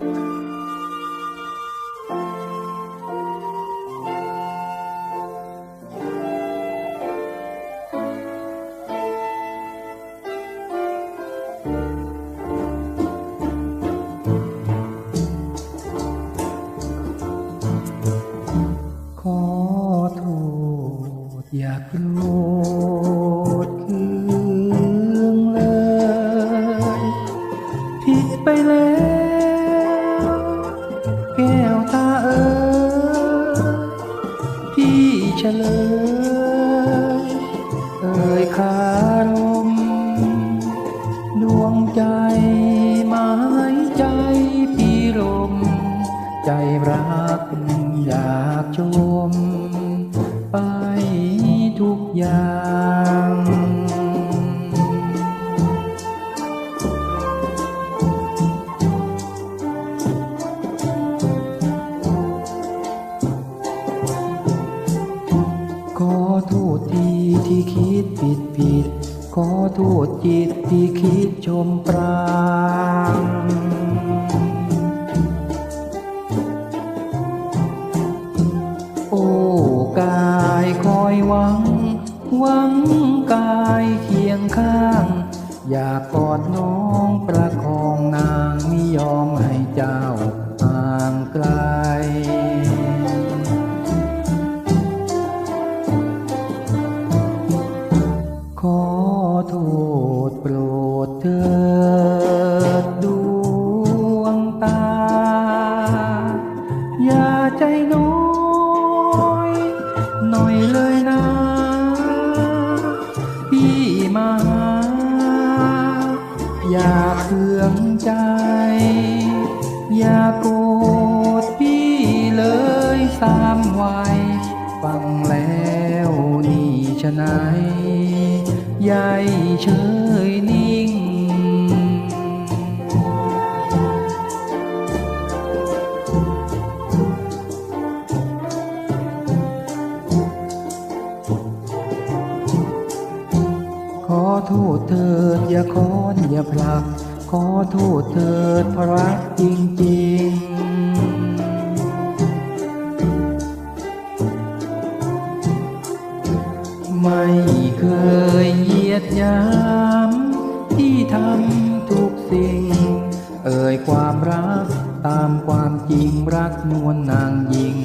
ขอโทษอย่าโกรธเคืองเลยผิดไปแล้ว ฉลยเอ่ยคารม ดวงใจหมายใจพี่ลม ใจรักอยากชม ไปทุกอย่าง โทษทีที่คิดผิดผิด ขอโทษจิตที่คิดชมปรางโอ้กายคอยหวัง หวังกายเคียงข้าง อยากกอดน้องประคองนางไม่ยอมให้เจ้า อย่าเคืองใจ อย่าโกรธพี่เลยสามวัยฟังแล้วนี่ชะไหนใหญ่เฉยนี่ โทษเถิดอย่าค้อนอย่าผลัก ขอโทษเถิดเพราะรักจริงๆไม่เคยเหยียดยาม ที่ทำทุกสิ่ง เอ่ยความรักตามความจริงรักนวลนางยิ่ง